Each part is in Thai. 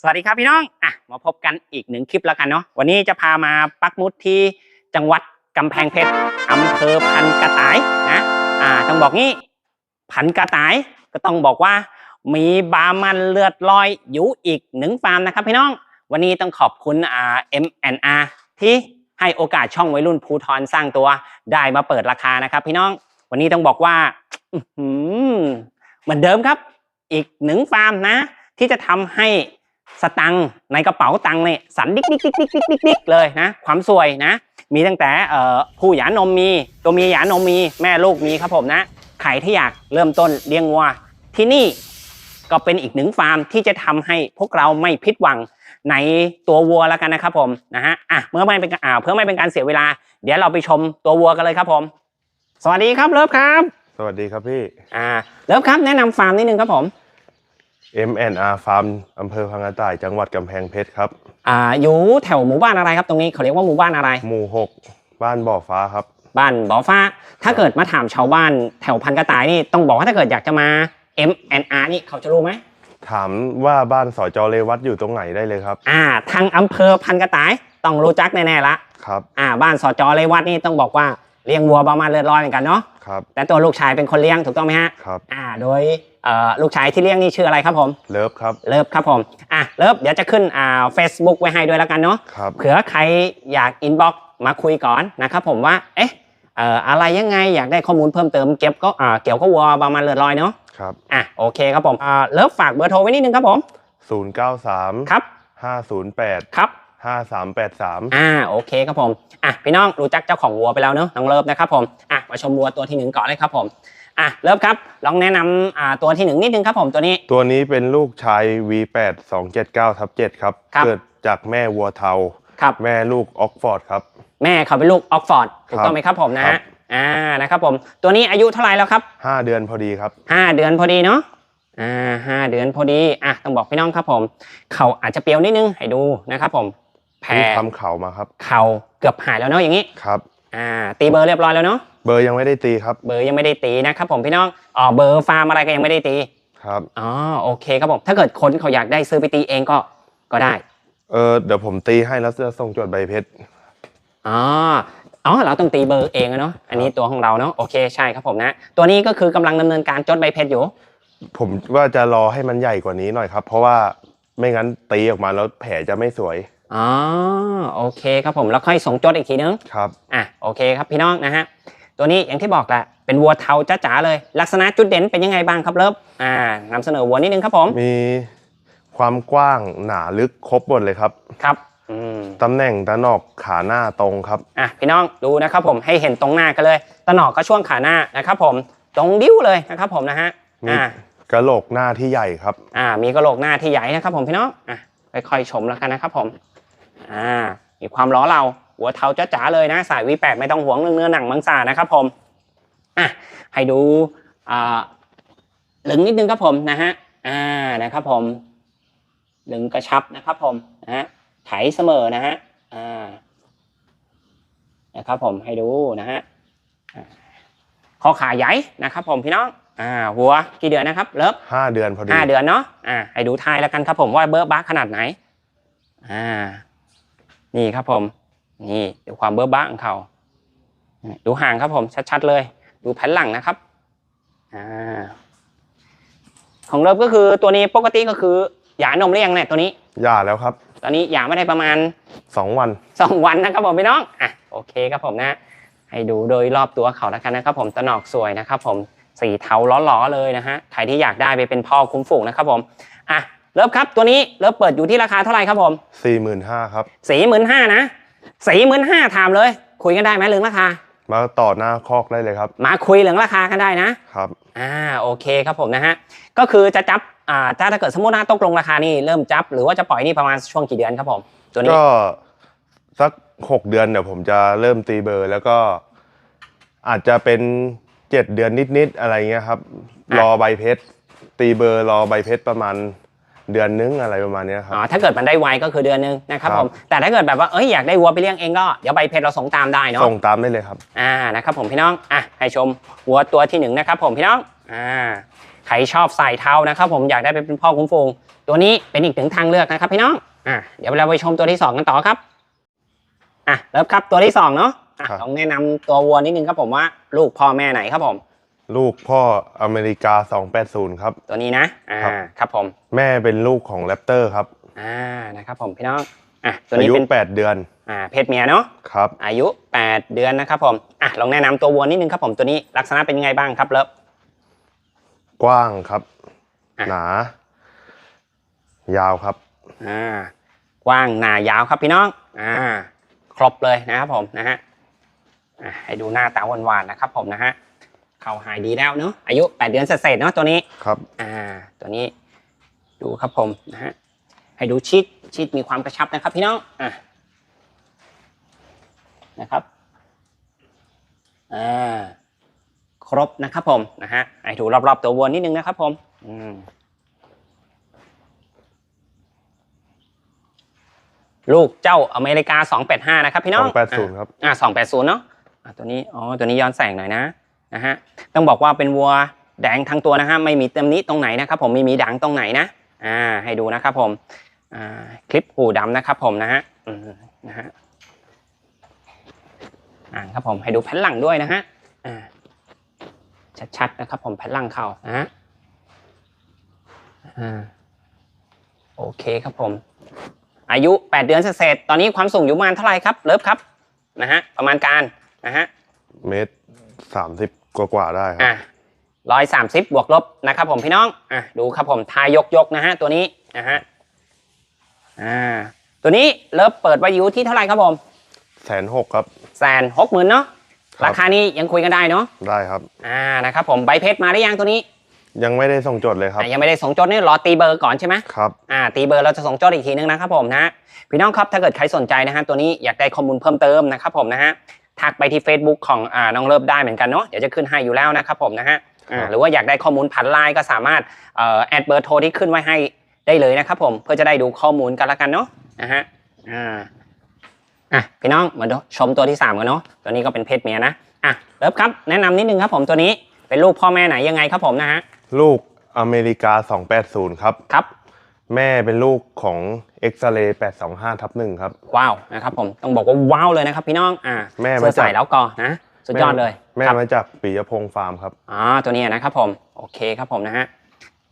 สวัสดีครับพี่น้อง อะ มาพบกันอีกหนึ่งคลิปแล้วกันเนาะ วันนี้จะพามาปักหมุดที่จังหวัดกำแพงเพชรอำเภอพันกระต่ายนะ อ่า ต้องบอกงี้พันกระต่ายก็ต้องบอกว่า มีบามันเลือดลอยอยู่อีกหนึ่งฟาร์มนะครับพี่น้อง วันนี้ต้องขอบคุณอ่า M&R ที่ให้โอกาสช่องวัยรุ่นภูทรสร้างตัวได้มาเปิดราคานะครับพี่น้อง วันนี้ต้องบอกว่าอืเหมือนเดิมครับ อีกหนึ่งฟาร์มนะ ที่จะทำให้ สตังค์ในกระเป๋าตังค์เนี่ยสันดิกดิกดิกดิกดิกดิกดิกเลยนะ ความสวยนะ มีตั้งแต่เอ่อผู้หยานมมี ตัวเมียหยานมมี แม่ลูกมีครับผมนะใครที่อยากเริ่มต้นเลี้ยงวัวที่นี่ก็เป็นอีกหนึ่งฟาร์มที่จะทำให้พวกเราไม่ผิดหวังในตัววัวแล้วกันนะครับผมนะฮะอะเมื่อไม่เป็นอ่าเพื่อไม่เป็นการเสียเวลา เดี๋ยวเราไปชมตัววัวกันเลยครับผม สวัสดีครับเลิฟครับ สวัสดีครับพี่อ่าเลิฟครับแนะนำฟาร์มนิดนึงครับผม M&R Farm อำเภอพังกระต่าย จังหวัดกำแพงเพชรครับ อ่าอยู่แถวหมู่บ้านอะไรครับตรงนี้เขาเรียกว่าหมู่บ้านอะไร หมู่ 6 บ้านบ่อฟ้าครับ บ้านบ่อฟ้า ถ้าเกิดมาถามชาวบ้านแถวพันกระต่ายนี่ต้องบอกว่าถ้าเกิดอยากจะมา M N R นี่เขาจะรู้ไหมถามว่าบ้านสอจอเรวัตอยู่ตรงไหนได้เลยครับ อ่า ทางอำเภอพันกระต่ายต้องรู้จักแน่ๆละครับ อ่า บ้านสอจอเลวัดนี่ต้องบอกว่าเลี้ยงวัวประมาณเลือดร้อยเหมือนกันเนาะครับแต่ตัวลูกชายเป็นคนเลี้ยงถูกต้องไหมฮะครับอ่า โดยเอ่อ ลูกชายที่เลี้ยงนี่ชื่ออะไรครับผม เลิฟครับ เลิฟครับผม อะ เลิฟ เดี๋ยวจะขึ้นอ่า Facebook ไว้ให้ด้วยแล้วกันเนาะ ครับ เผื่อใครอยากอินบ็อกมาคุยก่อนนะครับผมว่า เอ๊ะเอ่ออะไรยังไงอยากได้ข้อมูลเพิ่มเติมเก็บก็อ่าเกี่ยวกับวัวประมาณเลือดลอยเนาะ ครับ อะ โอเคครับผมอ่าเลิฟฝากเบอร์โทรไว้นิดนึงครับผม 093 ครับ 508 ครับ 5383 อ่า โอเคครับผม อะ พี่น้องรู้จักเจ้าของวัวไปแล้วเนาะน้องเลิฟนะครับผม อะ มาชมวัวตัวที่หนึ่งก่อนเลยครับผม อะเลิฟครับลองแนะนำอ่าตัวที่หนึ่งนิดนึงครับผมตัวนี้ ตัวนี้เป็นลูกชาย V8 279ทับ7ครับ ครับเกิดจากแม่วัวเทา ครับ แม่ลูกออกฟอร์ดครับ แม่เขาเป็นลูกออกฟอร์ดถูกต้องไหมครับผมนะครัฮะบ อ่านะครับผมตัวนี้อายุเท่าไหร่แล้วครับ 5 เดือนพอดีครับ ห้าเดือนพอดีเนาะ อ่าห้าเดือนพอดี อะ ต้องบอกพี่น้องครับผม เขาอาจจะเปรียวนิดนึง ให้ดูนะครับผม แผลนี่ทำเข่ามาครับ เข่าเกือบหายแล้วเนาะอย่างนี้ ครับ อ่า ตีเบอร์เรียบร้อยแล้วเนาะ เบอร์ยังไม่ได้ตีครับ เบอร์ยังไม่ได้ตีนะครับผมพี่น้องอ๋อเบอร์ฟาร์มอะไรก็ยังไม่ได้ตีครับอ๋อโอเคครับผมถ้าเกิดคนเขาอยากได้ซื้อไปตีเองก็ก็ได้ เออเดี๋ยวผมตีให้แล้วจะส่งจดใบเพชรอ๋ออ๋อเราต้องตีเบอร์เองอะเนาะอันนี้ตัวของเราเนาะโอเคใช่ครับผมนะ ตัวนี้ก็คือกำลังดำเนินการจดใบเพชรอยู่ ผมว่าจะรอให้มันใหญ่กว่านี้หน่อยครับ เพราะว่าไม่งั้นตีออกมาแล้วแผลจะไม่สวยอ๋อโอเคครับผมแล้วค่อยส่งจดอีกทีนึงครับอะโอเคครับพี่น้องนะฮะ ตัวนี้อย่างที่บอกแหละเป็นวัวเทาจ๋าๆเลย ลักษณะจุดเด่นเป็นยังไงบ้างครับเลิฟอ่านำเสนอวัวนิดนึงครับผมมีความกว้างหนาลึกครบหมดเลยครับครับอืมตำแหน่งตะหนอกขาหน้าตรงครับอะพี่น้องดูนะครับผมให้เห็นตรงหน้ากันเลยตะหนอกก็ช่วงขาหน้านะครับผมตรงดิ้วเลยนะครับผมนะฮะมีอ่ากระโหลกหน้าที่ใหญ่ครับ อ่า มีกระโหลกหน้าที่ใหญ่นะครับผมพี่น้องอะค่อยๆชมแล้วกันนะครับผมอ่ามีความล้อเรา หัวเทาจ๋าๆเลยนะ สายวีแปดไม่ต้องห่วงเรื่องเนื้อหนังมังสานะครับผมอะให้ดูอ่าลึงนิดนึงครับผมนะฮะอ่านะครับผมลึงกระชับนะครับผมนะฮะไถเสมอนะฮะอ่านะครับผมให้ดูนะฮะอ่าคอขาใหญ่นะครับผมพี่น้องอ่าหัวกี่เดือนนะครับเลิฟ5เดือนพอดีห้าเดือนเนาะอ่าให้ดูท้ายแล้วกันครับผมว่าเบิร์บ้าขนาดไหนอ่านี่ครับผม นี่ดูความเบิร์บ้าของเขาดูห่างครับผมชัดๆเลย ดูแผ่นหลังนะครับอ่าของเลิฟก็คือตัวนี้ปกติก็คือหยานมเรียงเนี่ยตัวนี้หย่าแล้วครับ ตอนนี้หยาไม่ได้ประมาณ2วันสองวันนะครับผมพี่น้องอะโอเคครับผมนะ ให้ดูโดยรอบตัวเขาแล้วกันนะครับ ผมตะหนอกสวยนะครับ ผมสีเทาล้อๆเลยนะฮะใครที่อยากได้ไปเป็นพ่อคุ้มฝูงนะครับผมอะเลิฟครับตัวนี้เลิฟเปิดอยู่ที่ราคาเท่าไหร่ครับผม45,000ครับสี่หมื่นห้านะ สี่หมื่นห้าถามเลย คุยกันได้ไหมเรื่องราคา มาต่อหน้าคอกได้เลยครับ มาคุยเรื่องราคากันได้นะครับ อ่าโอเคครับผมนะฮะก็คือจะจับอ่าถ้าถ้าเกิดสมมติว่าตกลงราคานี่เริ่มจับ หรือว่าจะปล่อยนี่ประมาณช่วงกี่เดือนครับผม ตัวนี้ก็สัก6เดือนเดี๋ยวผมจะเริ่มตีเบอร์แล้วก็ อาจจะเป็น7เดือนนิดๆอะไรเงี้ยครับ รอใบเพชรตีเบอร์รอใบเพชรประมาณ เดือนนึงอะไรประมาณเนี้ยครับอ๋อถ้าเกิดมันได้ไวก็คือเดือนหนึงนะครับครับผมแต่ถ้าเกิดแบบว่าเอ้ยอยากได้วัวไปเลี้ยงเองก็เดี๋ยวใบเพชรเราส่งตามได้เนาะส่งตามได้เลยครับอ่านะครับผมพี่น้องอะให้ชมวัวตัวที่หนึ่งนะครับผมพี่น้องอ่าใครชอบสายเทานะครับผมอยากได้เป็นพ่อคุ้มฟูงตัวนี้เป็นอีกถึงทางเลือกนะครับพี่น้องอะเดี๋ยวเราไปชมตัวที่สองกันต่อครับอะเริ่มครับตัวที่สองเนาะอะครับลองแนะนำตัววัวนิดนึงครับผมว่าลูกพ่อแม่ไหนครับผม ลูกพ่ออเมริกา 280 ครับ ตัวนี้นะ อ่า ครับ ครับผม แม่เป็นลูกของแรปเตอร์ครับอ่า นะครับผมพี่น้อง อะ ตัวอานี้ยุ เป็น 8 เดือนอ่า เพศเมียเนาะ ครับ อายุ 8 เดือนนะครับผม อะ ลองแนะนำตัววัวนิดนึงครับผม ตัวนี้ลักษณะเป็นยังไงบ้างครับเลิฟ กว้างครับ อะ หนา ยาวครับ อ่ากว้างหนายาวครับพี่น้อง อ่า ครบเลยนะครับผมนะฮะอะให้ดูหน้าตาหวานๆนะครับผมนะฮะเขาหายดีแล้วเนาะอายุ 8 เดือนเศษๆเนาะตัวนี้ครับอ่าตัวนี้ดูครับผมนะฮะให้ดูชิดชิดมีความกระชับนะครับพี่น้องอะนะครับอ่าครบนะครับผมนะฮะให้ดูรอบๆตัววัวนิดนึงนะครับผมอืมลูกเจ้าอเมริกา 285 นะครับพี่น้อง280ครับอ่า280 เนาะอะตัวนี้ อ๋อ ตัวนี้ย้อนแสงหน่อยนะ นะฮะต้องบอกว่าเป็นวัวแดงทั้งตัวนะฮะไม่มีเต็มนี้ตรงไหนนะครับผมไม่มีด่างตรงไหนนะอ่าให้ดูนะครับผมอ่าคลิปหูดำนะครับผมนะฮะนะฮะอ่าครับผมให้ดูแผ่นหลังด้วยนะฮะอ่าชัดๆนะครับผมแผ่นหลังเขานะฮะอ่าโอเคครับผม อายุ 8 เดือนเศษตอนนี้ความสูงอยู่ประมาณเท่าไหร่ครับเลิฟครับนะฮะประมาณการนะฮะเมตร30 กว่าๆได้ครับอะร้อยสามสิบบวกลบนะครับผมพี่น้องอะดูครับผมทายกยกๆนะฮะตัวนี้นะฮะอ่าตัวนี้เลิฟเปิดไว้อยู่ที่เท่าไหร่ครับผมแสนหกครับแสนหกหมื่นเนาะครับราคานี้ยังคุยกันได้เนาะได้ครับอ่านะครับผมใบเพชรมาได้ยังตัวนี้ ยังไม่ได้ส่งจดเลยครับอะยังไม่ได้ส่งจดนี่รอตีเบอร์ก่อนใช่ไหมครับอ่าตีเบอร์เราจะส่งจดอีกทีนึงนะครับผมนะฮะพี่น้องครับถ้าเกิดใครสนใจนะฮะตัวนี้อยากได้ข้อมูลเพิ่มเติมนะครับผมนะฮะ ทักไปที่ Facebook ของอ่าน้องเลิฟได้เหมือนกันเนาะเดี๋ยวจะขึ้นให้อยู่แล้วนะครับผมนะฮะอ่าครับหรือว่าอยากได้ข้อมูลผ่านไลน์ก็สามารถเอ่อแอดเบอร์โทรที่ขึ้นไว้ให้ได้เลยนะครับผมเพื่อจะได้ดูข้อมูลกันละกันเนาะนะฮะอ่าอะพี่น้องมาดูชมตัวที่สามกันเนาะตัวนี้ก็เป็นเพศเมียนะอะเลิฟครับแนะนำนิดนึงครับผมตัวนี้เป็นลูกพ่อแม่ไหนยังไงครับผมนะฮะลูกอเมริกา 280 ครับครับ แม่เป็นลูกของเอ็กซเรย์825ทับหนึ่งครับ ว้าวนะครับผมต้องบอกว่าว้าวเลยนะครับพี่น้องอ่าแม่มาเสื้อจากใส่แล้วก็นะสุดยอดเลยแม่ครับ มาจากปิยพงษ์ฟาร์มครับ อ๋อตัวนี้นะครับผมโอเคครับผมนะฮะ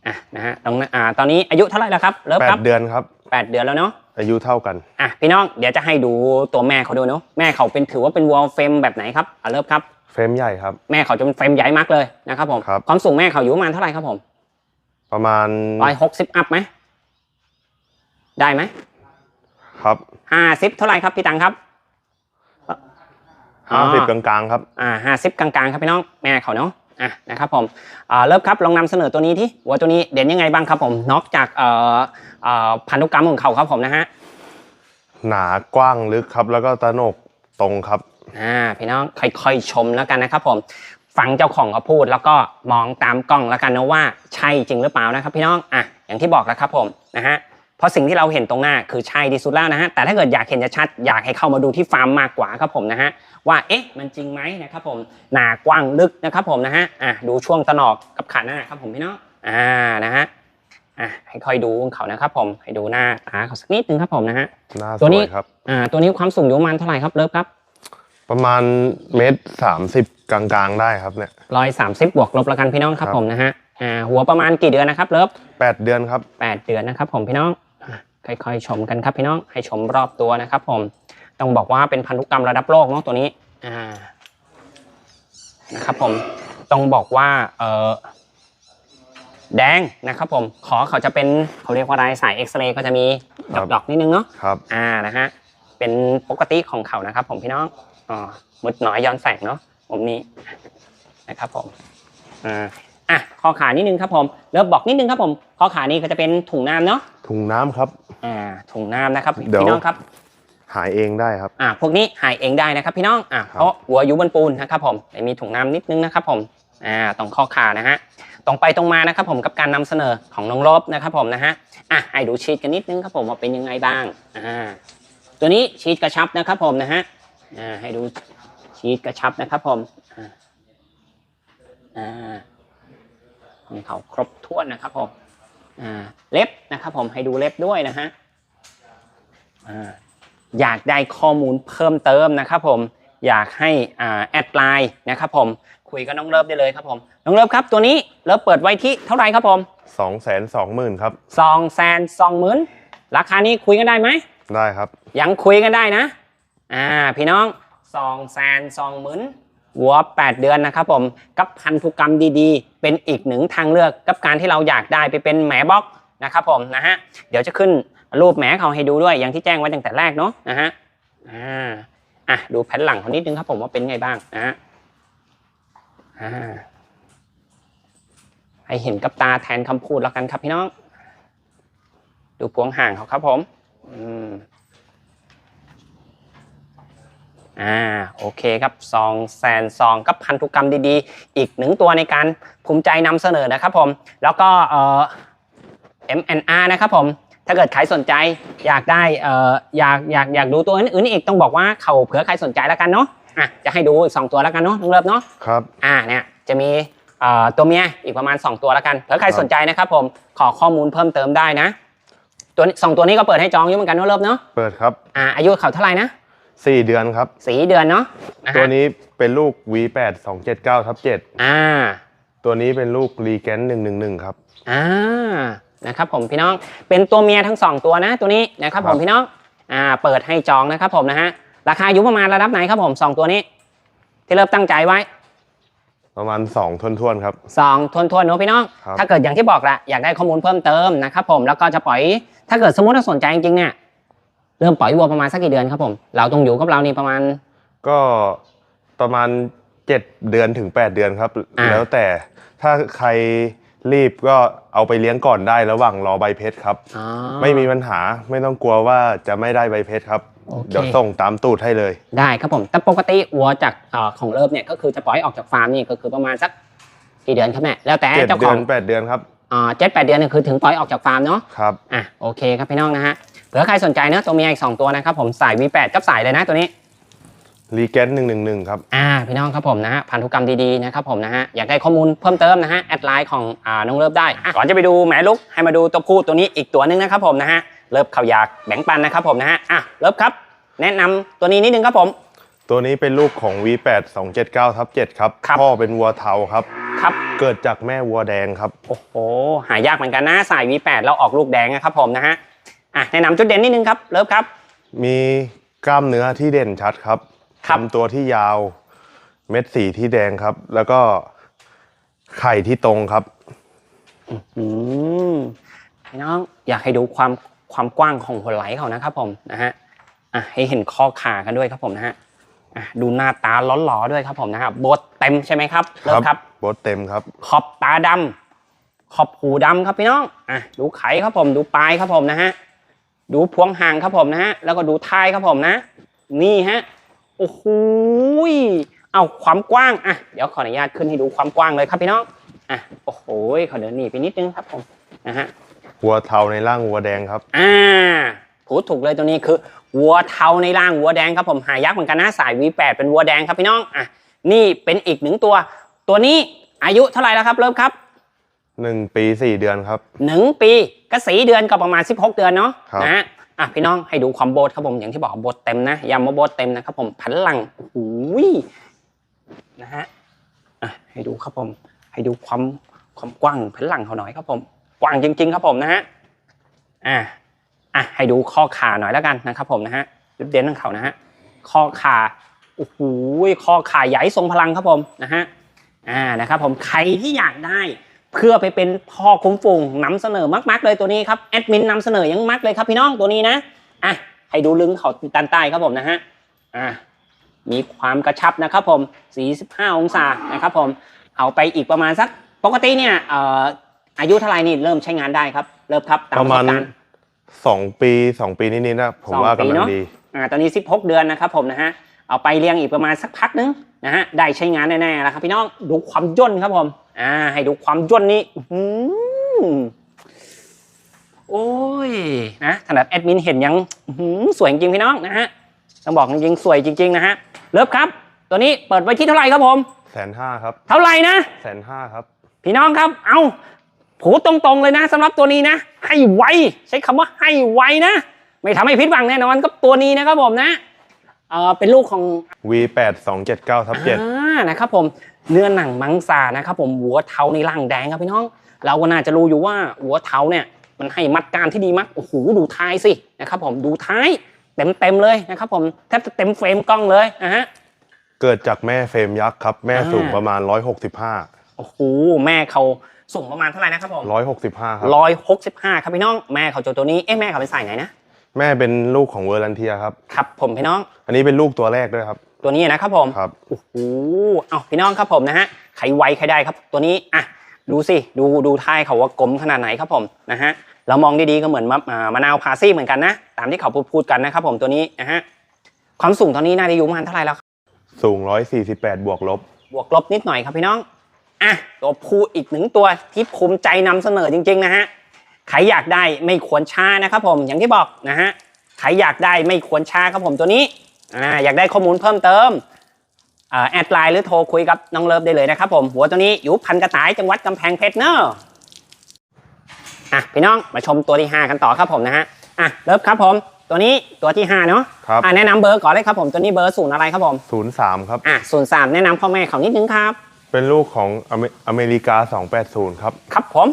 อะนะฮะตรงนั้นอ่าตอนนี้อายุเท่าไหร่แล้วครับเลิฟครับ8เดือนครับ แปดเดือนแล้วเนาะอายุเท่ากัน อะพี่น้องเดี๋ยวจะให้ดูตัวแม่เขาดูเนาะแม่เขาเป็นถือว่าเป็นวัวเฟรมแบบไหนครับอะเลิฟครับ เฟรมใหญ่ครับ แม่เขาจะเป็นเฟรมใหญ่มากเลยนะครับผมครับ ความสูงแม่เขาอยู่ประมาณเท่าไหร่ครับผมประมาณ ร้อยหกสิบอัพไหม ได้ไหมครับห้าสิบเท่าไหร่ครับพี่ตังครับอ๋อ50กลางๆครับอ่าห้าสิบกลางๆครับพี่น้องแม่เขาเนาะอะนะครับผมอ่าเริ่มครับลองนำเสนอตัวนี้ที่วัวตัวนี้เด่นยังไงบ้างครับผมนอกจากเอ่อเอ่อพันธุกรรมของเขาครับผมนะฮะหนากว้างลึกครับ แล้วก็ตะโหนกตรงครับอ่าพี่น้องค่อยๆชมแล้วกันนะครับผมฟังเจ้าของเขาพูดแล้วก็มองตามกล้องแล้วกันนะว่าใช่จริงหรือเปล่านะครับ พี่น้องอะอย่างที่บอกแล้วครับผมนะฮะ เพราะสิ่งที่เราเห็นตรงหน้าคือใช่ที่สุดแล้วนะฮะแต่ถ้าเกิดอยากเห็นชัดๆอยากให้เข้ามาดูที่ฟาร์มมากกว่าครับผมนะฮะว่าเอ๊ะมันจริงไหมนะครับผมหนากว้างลึกนะครับผมนะฮะอะดูช่วงตะหนอกกับขาหน้าครับผมพี่น้องอ่านะฮะอะให้ค่อยดูของเขานะครับผมให้ดูหน้าตาเขาสักนิดนึงครับผมนะฮะหน้าสตัวนี้วยครับอ่าตัวนี้ความสูงอยู่ประมาณเท่าไหร่ครับเลิฟครับ ประมาณเมตรสามสิบกลางๆได้ครับเนี่ยร้อยสามสิบบวกลบแล้วกันพี่น้องครับครับผมนะฮะอ่าหัวประมาณกี่เดือนนะครับเลิฟแปดเดือนครับแปดเดือนนะครับผมพี่น้องอะ ค่อยๆ ชมกันครับพี่น้องให้ชมรอบตัวนะครับ ผมต้องบอกว่าเป็นพันธุกรรมระดับโลกเนาะตัวนี้อ่านะครับผมต้องบอกว่าเออแดงนะครับผมขอเขาจะเป็นเขาเรียกว่าอะไรสายเอ็กซเรย์ก็จะมีดครับอกๆนิดนึงเนาะครับอ่านะฮะเป็นปกติของเขานะครับ ผมพี่น้องอ๋อมุดน้อยย้อนแสงเนาะผมนี้นะครับผมอ่า อะข้อขานิดนึงครับผมเริ่มบอกนิดนึงครับผมข้อขานี่ก็จะเป็นถุงน้ำเนาะถุงน้ำครับ อ่าถุงน้ำนะครับเดี๋ยว พี่น้องครับหายเองได้ครับ อ่าพวกนี้หายเองได้นะครับ พี่น้องอ่าครับเพราะหัวอยู่บนปูนนะครับผมแต่มีถุงน้ำนิดนึงนะครับผมอ่าตรงข้อขานะฮะตรงไปตรงมานะครับผมกับการนำเสนอของน้องลบนะครับผมนะฮะอะให้ดูชีตกันนิดนึงครับผมว่าเป็นยังไงบ้างอ่าตัวนี้ชีตกระชับนะครับผมนะฮะอ่าให้ดูชีตกระชับนะครับผมอ่าอ่า ของเขาครบถ้วนนะครับผมอ่าเล็บนะครับผมให้ดูเล็บด้วยนะฮะอ่าอยากได้ข้อมูลเพิ่มเติมนะครับผมอยากให้อ่าแอดไลน์นะครับผมคุยกับน้องเลิฟได้เลยครับผมน้องเลิฟครับตัวนี้เลิฟเปิดไว้ที่เท่าไหร่ครับผมสองแสนสองหมื่นครับสองแสนสองหมื่นราคานี้คุยกันได้ไหมได้ครับ ยังคุยกันได้นะอ่าพี่น้องสองแสนสองหมื่น วัว 8 เดือนนะครับผมกับพันธุกรรมดีๆ เป็นอีกหนึ่งทางเลือกกับการที่เราอยากได้ไปเป็นแหมบล็อกนะครับผมนะฮะเดี๋ยวจะขึ้นรูปแหมเขาให้ดูด้วยอย่างที่แจ้งไว้ตั้งแต่แรกเนาะนะฮะอ่าอะดูแผ่นหลังเขานิดนึงครับผมว่าเป็นไงบ้างนะฮะอ่าให้เห็นกับตาแทนคำพูดแล้วกันครับพี่น้อง ดูพวงห่างเขาครับผม อืม อ่าโอเคครับซองแซนซองกับพันธุกรรมดีๆ อีกหนึ่งตัวในการภูมิใจนำเสนอนะครับผม แล้วก็เอ่อ MNR นะครับผมถ้าเกิดใครสนใจอยากได้เอ่ออยากอยากอยากดูตัวอื่นๆอีกต้องบอกว่าเขาเผื่อใครสนใจแล้วกันเนาะอะจะให้ดูอีกสองตัวแล้วกันเนาะน้องเลิฟเนาะครับ อ่าเนี่ยจะมีเอ่อตัวเมียอีกประมาณ 2 ตัวแล้วกันเผื่อใครครับสนใจนะครับผมขอข้อมูลเพิ่มเติมได้นะ ตัวนี้สองตัวนี้ก็เปิดให้จองอยู่เหมือนกันเนาะเลิฟเนาะเปิดครับ อ่าอายุเขาเท่าไหร่นะ สี่เดือนครับ สีเดือนเนาะะฮะตัวนี้เป็นลูก V8 279ทับ7อ่าตัวนี้เป็นลูกรีแกน111ครับ อ่า นะครับผมพี่น้อง เป็นตัวเมียทั้งสองตัวนะตัวนี้นะครับผมครับพี่น้อง อ่า เปิดให้จองนะครับผมนะฮะ ราคาอยู่ประมาณระดับไหนครับผมสองตัวนี้ ที่เริ่มตั้งใจไว้ ประมาณ2ทวนทวนๆครับ สองทวนทวนๆเนอะพี่น้อง ครับถ้าเกิดอย่างที่บอกแหละอยากได้ข้อมูลเพิ่มเติมนะครับผมแล้วก็จะปล่อย ถ้าเกิดสมมติว่าสนใจจริงๆเนี่ย เริ่มปล่อยวัวประมาณสักกี่เดือนครับผม เราต้องอยู่กับเรานี่ประมาณ ก็ประมาณ7เดือนถึง8เดือนครับ อ่า แล้วแต่ถ้าใครรีบก็เอาไปเลี้ยงก่อนได้ระหว่างรอใบเพชรครับ อ๋อ ไม่มีปัญหาไม่ต้องกลัวว่าจะไม่ได้ใบเพชรครับ โอเค เดี๋ยวส่งตามตูดให้เลย ได้ครับผมแต่ปกติวัวจากเอ่อของเริ่มเนี่ยก็คือจะปล่อยออกจากฟาร์มนี่ก็คือประมาณสักกี่เดือนครับแม่แล้วแต่เจ็ดเจ้าเดืขออนงแปดเดือนครับอ่าเจ็ดแปดเดือนเนี่ยคือถึงปล่อยออกจากฟาร์มเนาะ ครับ อะโอเคครับพี่น้องนะฮะ เผื่อใครสนใจเนอะตัวเมียอีก 2 ตัวนะครับผมสาย V8 กับสายเลยนะตัวนี้รีแกนหนึ่งหนึ่งหนึ่งครับ อ่าพี่น้องครับผมนะฮะพันธุกรรมดีๆนะครับผมนะฮะอยากได้ข้อมูลเพิ่มเติมนะฮะแอดไลน์ของอ่าน้องเลิฟได้อะก่อนจะไปดูแหมลุกให้มาดูตัวผู้ตัวนี้อีกตัวหนึงนะครับผมนะฮะเลิฟเขาอยากแบ่งปันนะครับผมนะฮะอะเลิฟครับ แนะนำตัวนี้นิดนึงครับผม ตัวนี้เป็นลูกของ V8 279ทับ7ครับครับพ่อเป็นวัวเทาครับครับเกิดจากแม่วัวแดงครับโอ้โหหายากเหมือนกันนะสาย V8 แล้วออกลูกแดงนะครับผมนะฮะ อะแนะนำจุดเด่นนิดนึงครับเลิฟครับ มีกล้ามเนื้อที่เด่นชัดครับครับ ลำตัวที่ยาว เม็ดสีที่แดงครับ แล้วก็ไข่ที่ตรงครับ อืมพี่น้องอยากให้ดูความความกว้างของหัวไหล่เขานะครับผมนะฮะอะให้เห็นข้อขากันด้วยครับผมนะฮะอะดูหน้าตาล้อหลอๆด้วยครับผมนะฮะโบทเต็มใช่ไหมครับเลิฟครับโบทเต็มครับ ขอบตาดำขอบหูดำครับพี่น้องอะดูไข่ครับผมดูปลายครับผมนะฮะ ดูพวงหางครับผมนะฮะ แล้วก็ดูท้ายครับผมนะ นี่ฮะ โอ้โหยเอาความกว้าง อะ เดี๋ยวขออนุญาตขึ้นให้ดูความกว้างเลยครับพี่น้อง อะ โอ้โหยขอเดินหนีไปนิดนึงครับผม นะฮะ วัวเทาในร่างวัวแดงครับ อ่าพูดถูกเลยตัวนี้คือวัวเทาในร่างวัวแดงครับผมหายักษ์เหมือนกันนะสาย V8 เป็นวัวแดงครับพี่น้อง อะ นี่เป็นอีกหนึ่งตัว ตัวนี้อายุเท่าไหร่แล้วครับเริ่มครับ 1ปี4เดือนครับ หนึ่งปีก็สีเดือนก็ประมาณ 16 เดือนเนาะครับ นะฮะอะพี่น้องให้ดูความโบทครับผมอย่างที่บอกโบทเต็มนะย้ำว่าโบทเต็มนะครับผมผันหลังโอ้โหยนะฮะอะให้ดูครับผม ให้ดูความความกว้างผันหลังเขาหน่อยครับผม กว้างจริง ๆ ครับผมนะฮะอะอะให้ดูข้อขาหน่อยแล้วกันนะครับผมนะฮะจุดเด่นของเขานะฮะข้อขาโอ้โหยข้อขาใหญ่ทรงพลังครับผมนะฮะอ่านะครับผมใครที่อยากได้ เพื่อไปเป็นพ่อคุ้มฝูงนำเสนอมากๆเลยตัวนี้ครับแอดมินนำเสนอยังมากเลยครับพี่น้องตัวนี้นะอะให้ดูลึงเขาตันใต้ครับผมนะฮะอะมีความกระชับนะครับผม 45 องศานะครับผมเอาไปอีกประมาณสักปกติเนี่ยเอ่ออายุเท่าไหร่นี่เริ่มใช้งานได้ครับ เริ่มครับตามประมาณสบกณ์2ปี2ปีนิดๆนะผมสองว่าปีกำลังเนอะดีอ่าตอนนี้ 16 เดือนนะครับผมนะฮะเอาไปเลี้ยงอีกประมาณสักพักนึง นะฮะได้ใช้งานแน่ๆแล้วครับพี่น้องดูความย่นครับผมอ่าให้ดูความย่นนี่อื้อหือโอ้ยนะขนาดแอดมินเห็นยังอื้อหือสวยจริงๆพี่น้องนะฮะต้องบอกจริงๆสวยจริง ๆ นะฮะเลิฟครับ ตัวนี้เปิดไว้ที่เท่าไหร่ครับผมแสนห้าครับ เท่าไหร่นะแสนห้าครับ พี่น้องครับ เอาผูตรงๆเลยนะสำหรับตัวนี้นะ ให้ไวใช้คำว่าให้ไวนะ ไม่ทำให้ผิดหวังแน่นอนกับตัวนี้นะครับผมนะ เออเป็นลูกของ V8 279ทับ7 อ่านะครับผมเนื้อหนังมังสานะครับผมหัวเทาในร่างแดงครับพี่น้อง เราก็น่าจะรู้อยู่ว่าหัวเทาเนี่ยมันให้มัดการที่ดีมากโอ้โหดูท้ายสินะครับผมดูท้ายเต็มเต็มๆเลยนะครับผมแทบจะเต็มเฟรมกล้องเลยนะฮะ เกิดจากแม่เฟรมยักษ์ครับ แม่อ่า สูงประมาณ 165 โอ้โหแม่เขาสูงประมาณเท่าไหร่นะครับผม165 ครับ ร้อยหกสิบห้าครับพี่น้องแม่เขาเจาตัวนี้เอ๊ะแม่เขาเป็นสายไหนนะ แม่เป็นลูกของเวอร์ลันเทียครับ ครับ ผมพี่น้อง อันนี้เป็นลูกตัวแรกด้วยครับ ตัวนี้นะครับผมครับโอ้โหเอาพี่น้องครับผมนะฮะใครไวใครได้ครับ ตัวนี้อะดูสิดูดูท้ายเขาว่ากลมขนาดไหนครับผมนะฮะเรามองดีๆก็เหมือนมะอ่ามะนาวพาซี่เหมือนกันนะ ตามที่เขาพูดพูดกันนะครับผมตัวนี้นะฮะความสูงตอนนี้น่าจะอยู่ประมาณเท่าไหร่แล้วครับสูง 148 บวกลบบวกลบนิดหน่อยครับพี่น้องอะตัวผู้อีกหนึ่งตัวที่ภูมิใจนำเสนอจริงๆนะฮะ ใครอยากได้ไม่ควรช้านะครับผมอย่างที่บอกนะฮะใครอยากได้ไม่ควรช้าครับผมตัวนี้อ่าอยากได้ข้อมูลเพิ่มเติมอ่าแอดไลน์หรือโทรคุยกับน้องเลิฟได้เลยนะครับผมหัวตัวนี้อยู่พันกระต่ายจังหวัดกำแพงเพชรเนอะอะพี่น้องมาชมตัวที่ 5 กันต่อครับผมนะฮะอะเลิฟครับผมตัวนี้ตัวที่5เนาะครับอะแนะนำเบอร์ก่อนเลยครับผมตัวนี้เบอร์ศูนย์อะไรครับผม03ครับอะศูนย์สามแนะนำพ่อแม่เขานิดนึงครับ เป็นลูกของอเมอเมริกา 280 ครับ ครับผม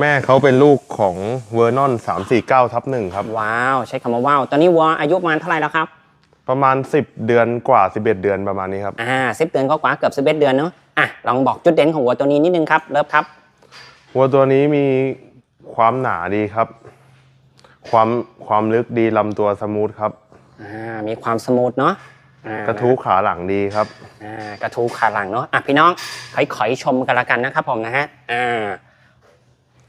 แม่เขาเป็นลูกของเวอร์นอน349ทับ1ครับ ว้าว ใช้คำว่าว้าว ตอนนี้วัวอายุประมาณเท่าไหร่แล้วครับ ประมาณ 10 เดือนกว่า 11 เดือนประมาณนี้ครับ อ่าสิบเดือนก็กว่าเกือบสิบเอ็ดเดือนเนาะอะลองบอกจุดเด่นของวัวตัวนี้นิดนึงครับเลิฟครับ วัวตัวนี้มีความหนาดีครับ ความความลึกดีลำตัวสมูทครับ อ่ามีความสมูทเนาะอ่ากระทู้ขาหลังดีครับ อ่ากระทูขาหลังเนาะอะพี่น้องค่อยๆชมกันละกันนะครับผมนะฮะอ่า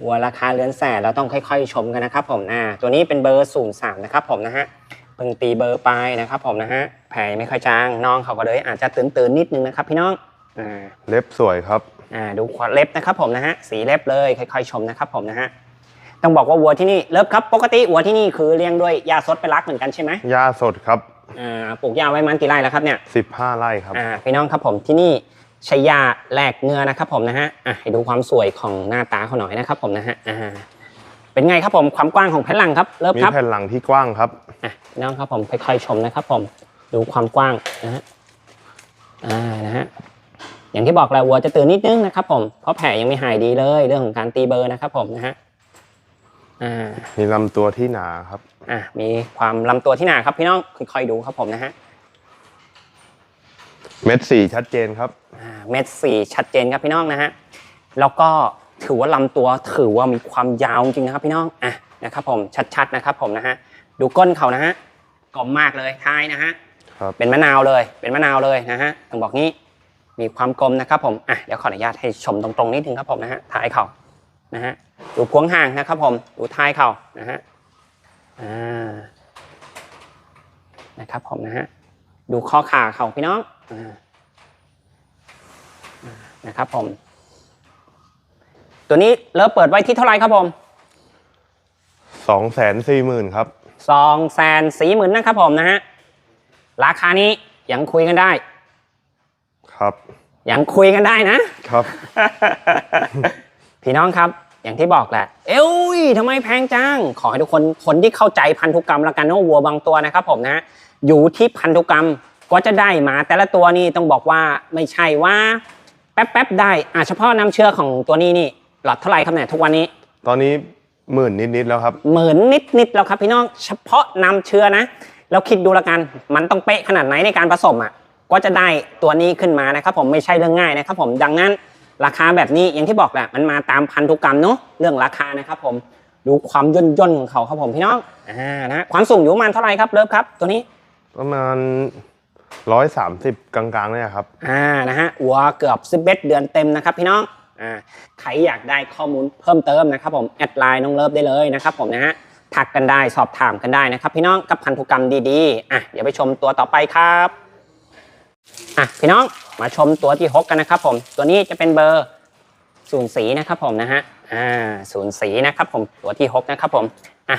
วัวราคาเรือนแสนเราต้องค่อยๆ ชมกันนะครับผมอ่าตัวนี้เป็นเบอร์ศูนย์สามนะครับผมนะฮะเพิ่งตีเบอร์ไปนะครับผมนะฮะแผลไม่ค่อยจางน้องเขาก็เลยอาจจะตื่นๆนิดนึงนะครับพี่น้องอ่าเล็บสวยครับอ่าดูขวาเล็บนะครับผมนะฮะสีเล็บเลยค่อยๆ ชมนะครับผมนะฮะต้องบอกว่าวัวที่นี่เลิฟครับปกติวัวที่นี่คือเลี้ยงด้วยยาสดเป็นรักเหมือนกันใช่ไหมหญ้าสดครับอ่าปลูกยาไว้มันกี่ไร่แล้วครับเนี่ย15ไร่ครับอ่าพี่น้องครับผมที่นี่ ใช้ยาแลกเนื้อนะครับผมนะฮะอะให้ดูความสวยของหน้าตาเขาหน่อยนะครับผมนะฮะอ่าเป็นไงครับผมความกว้างของแผ่นหลังครับเลิฟมีครับแผ่นหลังที่กว้างครับอะพี่น้องครับผมค่อยๆชมนะครับ ผมดูความกว้างนะฮะอ่านะฮะอย่างที่บอกแล้ววัวจะตื่นนิดนึงนะครับ ผมเพราะแผลยังไม่หายดีเลยเรื่องของการตีเบอร์นะครับ ผมนะฮะอ่ามีลำตัวที่หนาครับอะมีความลำตัวที่หนาครับพี่น้องค่อยๆดูครับผมนะฮะ เม็ดสีชัดเจนครับอ่าเม็ดสีชัดเจนครับพี่น้องนะฮะแล้วก็ถือว่าลำตัวถือว่ามีความยาวจริงนะครับพี่น้องอะนะครับผมชัดๆนะครับผมนะฮะดูก้นเขานะฮะกลมมากเลยท้ายนะฮะครับเป็นมะนาวเลยเป็นมะนาวเลยนะฮะต้องบอกงี้มีความกลมนะครับผมอะเดี๋ยวขออนุญาตให้ชมตรงๆนิดนึงครับผมนะฮะท้ายเขานะฮะดูพวงห่างนะครับผมดูท้ายเขานะฮะอ่านะครับผมนะฮะ ดูข้อขาเขาพี่น้องอ่านะครับผม ตัวนี้เริ่มเปิดไว้ที่เท่าไหร่ครับผม2 4 0 0 0 0ครับสองแสนสี่หมื่นนะครับผมนะฮะราคานี้ยังคุยกันได้ ครับ ยังคุยกันได้นะครับ พี่น้องครับ อย่างที่บอกแหละ เอ้ยทำไมแพงจัง ขอให้ทุกคนคนที่เข้าใจพันธุกรรมแล้วกันว่าวัวบางตัวนะครับผมนะ อยู่ที่พันธุกรรมก็จะได้มาแต่ละตัวนี่ต้องบอกว่าไม่ใช่ว่า แป๊บๆได้อะเฉพาะน้ำเชื่อของตัวนี้นี่หลอดเท่าไหร่ครับเนี่ยทุกวันนี้ ตอนนี้หมื่นนิดๆแล้วครับหมื่นนิดนิดๆแล้วครับพี่น้องเฉพาะนำเชื้อนะเราคิดดูละกันมันต้องเป๊ะขนาดไหนในการผสมอะก็จะได้ตัวนี้ขึ้นมานะครับผมไม่ใช่เรื่องง่ายนะครับผมดังนั้นราคาแบบนี้อย่างที่บอกแหละมันมาตามพันธุกรรมเนาะเรื่องราคานะครับผมดูความย่นย่นๆของเขาครับผมพี่น้องอ่านะความสูงอยู่ประมาณเท่าไหร่ครับเลิฟครับตัวนี้ ประมาณ130กลางๆเนี่ยครับ อ่า นะฮะวัวเกือบ11เดือนเต็มนะครับพี่น้อง อ่า ใครอยากได้ข้อมูลเพิ่มเติมนะครับผม แอดไลน์น้องเลิฟได้เลยนะครับผมนะฮะ ทักกันได้ สอบถามกันได้นะครับ พี่น้อง กับพันธุกรรมดีๆ อะ เดี๋ยวไปชมตัวต่อไปครับ อะ พี่น้อง มาชมตัวที่หกกันนะครับผม ตัวนี้จะเป็นเบอร์ ศูนย์สีนะครับผมนะฮะอ่าศูนย์สีนะครับผมตัวที่หกนะครับผมอะ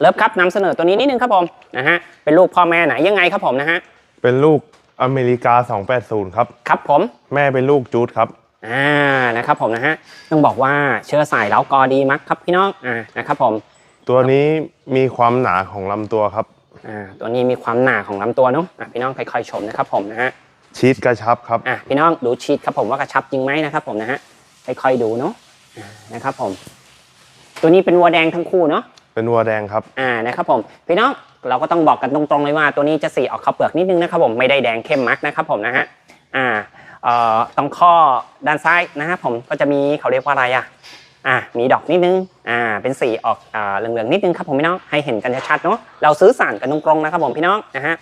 เลิฟครับนำเสนอตัวนี้นิดนึงครับผมนะฮะเป็นลูกพ่อแม่ไหนยังไงครับผมนะฮะเป็นลูกอเมริกา 280 ครับครับผมแม่เป็นลูกจูดครับอ่านะครับผมนะฮะต้องบอกว่าเชื้อสายแล้วกอดีมักครับพี่น้องอ่านะครับผมตัวนี้มีความหนาของลำตัวครับอ่าตัวนี้มีความหนาของลำตัวเนาะอะพี่น้องค่อยๆชมนะครับผมนะฮะชีสกระชับครับอะพี่น้องดูชีตครับผมว่ากระชับจริงไหมนะครับผมนะฮะ ค่อยๆดูเนาะอ่านะครับผม ตัวนี้เป็นวัวแดงทั้งคู่เนาะเป็นวัวแดงครับอ่านะครับผมพี่น้องเราก็ต้องบอกกันตรงๆเลยว่า ตัวนี้จะสีออกข้าวเปลือกนิดนึงนะครับผมไม่ได้แดงเข้มมักนะครับผมนะฮะอ่าเอ่อตรงข้อด้านซ้ายนะครับผมก็จะมีเขาเรียกว่าอะไรอะอ่ามีดอกนิดนึงอ่าเป็นสีออกอ่าเหลืองๆนิดนึงครับผมพี่น้องให้เห็นกันชัดๆเนาะเราซื้อสารกันตรงๆนะครับผมพี่น้องนะฮะ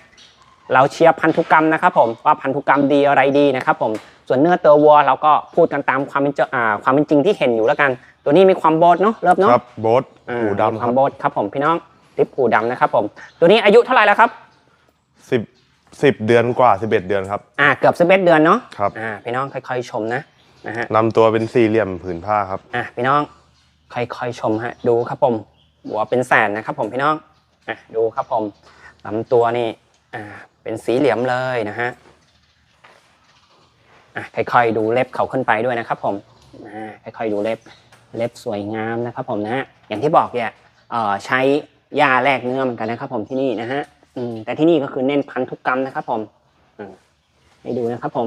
เราเชียร์พันธุกรรมนะครับผมว่าพันธุกรรมดีอะไรดีนะครับผม ส่วนเนื้อตัววัวเราก็พูดกันตามความเป็นเจอ่าความเป็นจริงที่เห็นอยู่แล้วกัน ตัวนี้มีความโบดเนาะเริ่มเนาะครับโบ๊ทอ่าหูมีดำคควารัมบโบดครับผมพี่น้องลิปหูดำนะครับผมตัวนี้อายุเท่าไหร่แล้วครับสิบสิบเดือนกว่าสิบเอ็ดเดือนครับ อ่าเกือบสิบเอ็ดเดือนเนาะครับ อ่าพี่น้องค่อยๆชมนะนะฮะลำตัวเป็นสี่เหลี่ยมผืนผ้าครับ อ่าพี่น้องค่อยๆชมฮะดูครับผมหัวเป็นแสนนะครับผมพี่น้องอะดูครับผมลำตัวนี่อ่าเป็นสีเหลี่ยมเลยนะฮะอะ ค่อยๆดูเล็บเขาขึ้นไปด้วยนะครับ ผมอ่าค่อยๆดูเล็บเล็บสวยงามนะครับ ผมนะฮะอย่างที่บอกเนี่ยเอ่อใช้ยาแลกเนื้อเหมือนกันนะครับ ผมที่นี่นะฮะอืมแต่ที่นี่ก็คือเน้นพันธุกรรมนะครับผมอืมให้ดูนะครับ ผม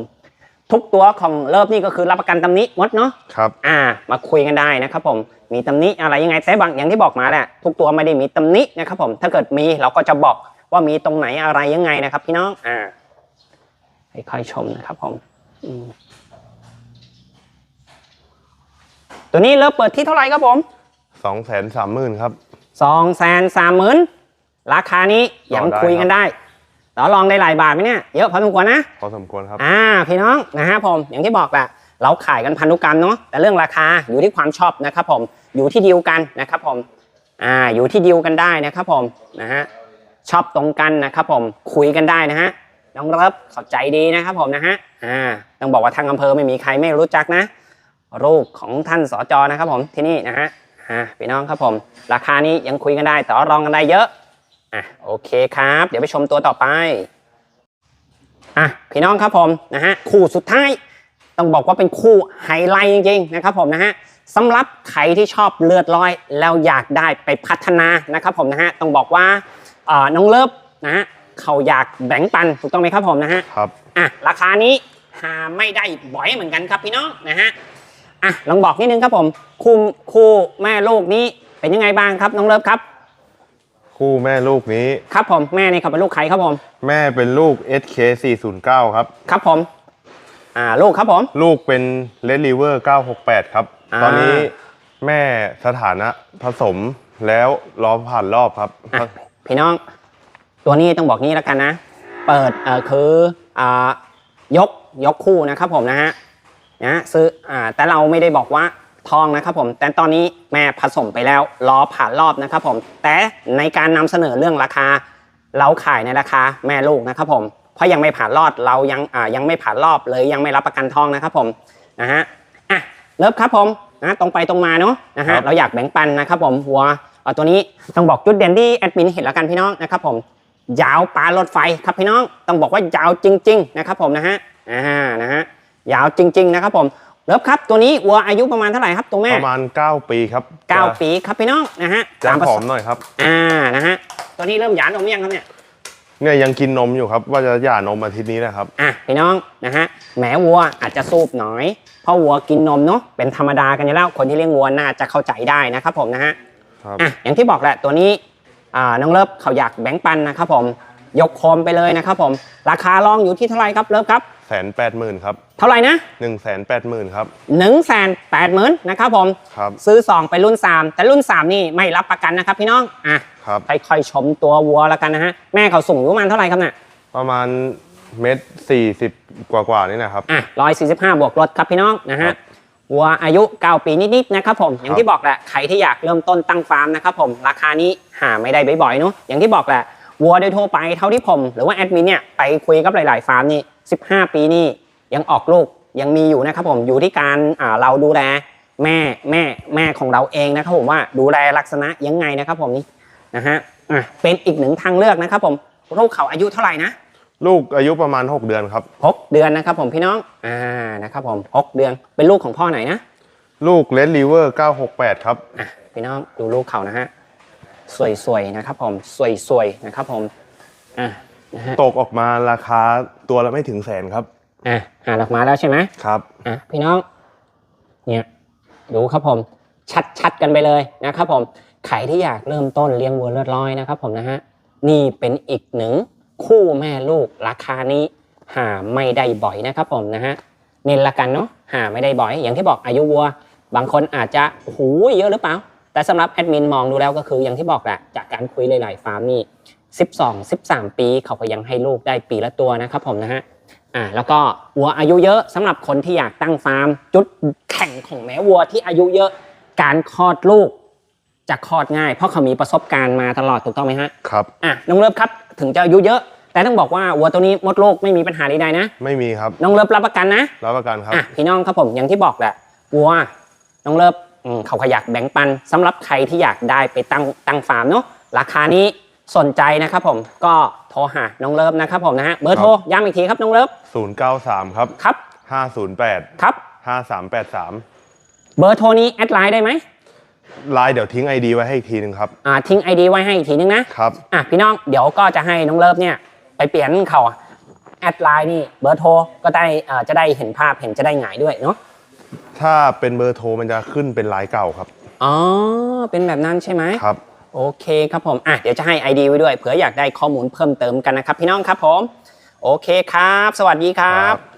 ทุกตัวของเลิฟนี่ก็คือรับประกันตำหนิหมดเนาะครับ อ่า มาคุยกันได้นะครับ ผมมีตำหนิอะไรยังไงแต่บางอย่างที่บอกมาแหละทุกตัวไม่ได้มีตำหนินะครับ ผม ถ้าเกิดมีเราก็จะบอกว่ามีตรงไหนอะไรยังไงนะครับ พี่น้องอ่าค่อยๆชมนะครับ ผมอืม ตัวนี้เริ่มเปิดที่เท่าไหร่ครับผมสองแสนสามหมื่นครับ สองแสนสามหมื่นราคานี้ยังต่อได้ คุยกันได้ต่อรองได้หลายบาทไหมเนี่ยเยอะพอสมควรนะ พอสมควรครับ อ่าพี่น้องนะฮะผมอย่างที่บอกแหละเราขายกันพันธุกรรมเนาะแต่เรื่องราคาอยู่ที่ความชอบนะครับผมอยู่ที่ดีลกันนะครับผมอ่าอยู่ที่ดีลกันได้นะครับผมนะฮะชอบตรงกันนะครับผมคุยกันได้นะฮะ น้องเรับข้าใจดีนะครับผมนะฮะอ่าต้องบอกว่าทางอำเภอไม่มีใครไม่รู้จักนะลูกของท่านสจนะครับผมที่นี่นะฮะอ่าพี่น้องครับผม ราคานี้ยังคุยกันได้ต่อรองกันได้เยอะอะโอเคครับ เดี๋ยวไปชมตัวต่อไปอะพี่น้องครับผมนะฮะคู่สุดท้ายต้องบอกว่าเป็นคู่ไฮไลท์จริงๆนะครับผมนะฮะสำหรับใครที่ชอบเลือดลอยแล้วอยากได้ไปพัฒนานะครับผมนะฮะต้องบอกว่าน้องเลิฟนะฮะ เขาอยากแบ่งปันถูกต้องไหมครับผมนะฮะครับอะราคานี้หาไม่ได้บ่อยเหมือนกันครับพี่น้องนะฮะอะลองบอกนิดนึงครับผมคู่คู่แม่ลูกนี้เป็นยังไงบ้างครับน้องเลิฟครับ คู่แม่ลูกนี้ ครับผมแม่นี่เขาเป็นลูกใครครับผม แม่เป็นลูก SK 409ครับ ครับผม อ่าลูกครับผม ลูกเป็น Red River 968 ครับ อ่า ตอนนี้แม่สถานะผสมแล้วรอผ่านรอบครับ อะพี่น้อง ตัวนี้ต้องบอกงี้แล้วกันนะ เปิดเอ่อคืออ่ายกยกคู่นะครับผมนะฮะนะซื้ออ่าแต่เราไม่ได้บอกว่าทองนะครับผมแต่ตอนนี้แม่ผสมไปแล้วรอผ่านรอบนะครับผมแต่ในการนำเสนอเรื่องราคา เราขายในราคาแม่ลูกนะครับผมเพราะยังไม่ผ่านรอดเรายังอ่ายังไม่ผ่านรอบเลยยังไม่รับประกันทองนะครับผมนะฮะอะเริ่มครับผมนะตรงไปตรงมาเนาะนะครัฮะบเราอยากแบ่งปันนะครับผมหัวเอาตัวนี้ต้องบอกจุดเด่นที่แอดมินเห็นแล้วกันพี่น้องนะครับผม ยาวปลารถไฟครับพี่น้องต้องบอกว่ายาวจริง ๆ นะครับผมนะฮะอ่านะฮะยาวจริง ๆ นะครับผมเริ่มครับตัวนี้วัวอายุประมาณเท่าไหร่ครับตัวแม่ประมาณ 9 ปีครับเก้าจะปีครับพี่น้องนะฮะจะตามผผสอมหน่อยครับอ่านะฮะตัวนี้เริ่มหยานอมยังครับเนี่ยเนี่ยยังกินนมอยู่ครับ ว่าจะหย่านมอาทิตย์นี้นะครับอะพี่น้องนะฮะแหมวัวอาจจะสูบหน่อยเพราะวัวกินนมเนาะเป็นธรรมดากันอยู่แล้วคนที่เลี้ยงวัวน่าจะเข้าใจได้นะครับผมนะฮะครับอะอย่างที่บอกแหละตัวนี้อ่า น้องเลิฟเขาอยากแบ่งปันนะครับผมยกโคมไปเลยนะครับผมราคาลองอยู่ที่เท่าไหร่ครับเลิฟครับแสนแปดหมื่นครับ เท่าไหร่นะหนึ่งแสนแปดหมื่นครับหนึ่งแสนแปดหมื่นนะครับผมครับซื้อ 2 ไปรุ่น 3 แต่รุ่น 3 นี่ไม่รับประกันนะครับพี่น้องอะครับค่อยๆชมตัววัวแล้วกันนะฮะแม่เขาสูงอยู่ประมาณเท่าไหร่ครับเนี่ยประมาณเม็ดสี่สิบกว่าๆนี่นะครับอะร้อยสี่สิบห้าบวกลดครับพี่น้องนะครัฮะบ วัวอายุ 9 ปีนิดๆนะครับผมอย่างที่บอกแหละใครที่อยากเริ่มต้นตั้งฟาร์มนะครับผมราคานี้หาไม่ได้บ่อยๆเนาะอย่างที่บอกแหละวัวโดยทั่วไปเท่าที่ผม หรือว่าแอดมินเนี่ยไปคุยกับหลาย ๆ ฟาร์มนี่ 15 ปีนี่ยังออกลูกยังมีอยู่นะครับผมอยู่ที่การอ่าเราดูแลแม่แม่แม่ของเราเองนะครับผมว่าดูแลลักษณะยังไงนะครับผมนี่นะฮะอะเป็นอีกหนึ่งทางเลือกนะครับผมลูกเขาอายุเท่าไหร่นะ ลูกอายุประมาณ 6 เดือนครับหกเดือนนะครับผมพี่น้อง อ่า นะครับผมหกเดือน เป็นลูกของพ่อไหนนะ ลูกเลดริเวอร์ 968 ครับ อะ พี่น้องดูลูกเขานะฮะ สวยๆ นะครับผม สวยๆ นะครับผม อะนะฮะตกออกมาราคาตัวละไม่ถึงแสนครับ อะหาออกมาแล้วใช่ไหมครับ อะ พี่น้อง เนี่ย ดูครับผม ชัดๆ กันไปเลยนะครับผม ใครที่อยากเริ่มต้นเลี้ยงวัวเลือดร้อยนะครับผมนะฮะ นี่เป็นอีกหนึ่ง คู่แม่ลูกราคานี้ หาไม่ได้บ่อยนะครับผมนะฮะเน้นละกันเนาะหาไม่ได้บ่อย อย่างที่บอกอายุวัว บางคนอาจจะโอ้โหเยอะหรือเปล่า แต่สำหรับแอดมินมองดูแล้วก็คืออย่างที่บอกแหละจากการคุยหลายๆฟาร์มนี่12 13 ปีเขาก็ยังให้ลูกได้ปีละตัวนะครับผมนะฮะอ่าแล้วก็วัวอายุเยอะสำหรับคนที่อยากตั้งฟาร์ม จุดแข่งของแม่วัวที่อายุเยอะการคลอดลูกจะคลอดง่าย เพราะเขามีประสบการณ์มาตลอดถูกต้องไหมฮะครับอะน้องเลิฟครับ ถึงจะอายุเยอะ แต่ต้องบอกว่าวัวตัวนี้มดลูกไม่มีปัญหาใดๆนะ ไม่มีครับ น้องเลิฟรับประกันนะ รับประกันครับ อะพี่น้องครับผมอย่างที่บอกแหละวัวน้องเลิฟอืมเขาขยักแบ่งปันสำหรับใครที่อยากได้ไปตั้งตั้งฟาร์มเนาะราคานี้สนใจนะครับผมก็โทรหาน้องเลิฟนะครับผมนะฮะเบอร์โทรย้ำอีกทีครับน้องเลิฟ093 ครับ ครับ508 ครับ 5383 เบอร์โทรนี้แอดไลน์ได้ไหม ไลน์เดี๋ยวทิ้ง ID ไว้ให้อีกทีหนึงครับ อ่าทิ้ง ID ไว้ให้อีกทีนึงนะครับ อะพี่น้องเดี๋ยวก็จะให้น้องเลิฟเนี่ยไปเปลี่ยนเขาแอดไลน์นี่เบอร์โทรก็ได้อ่าจะได้เห็นภาพเห็นจะได้หงายด้วยเนาะถ้าเป็นเบอร์โทรมันจะขึ้นเป็นไลน์เก่าครับ อ๋อเป็นแบบนั้นใช่ไหมครับ โอเคครับผมอะเดี๋ยวจะให้ ID ไว้ด้วยเผื่ออยากได้ข้อมูลเพิ่มเติมกันนะครับ พี่น้องครับผม โอเคครับ สวัสดีครับครับ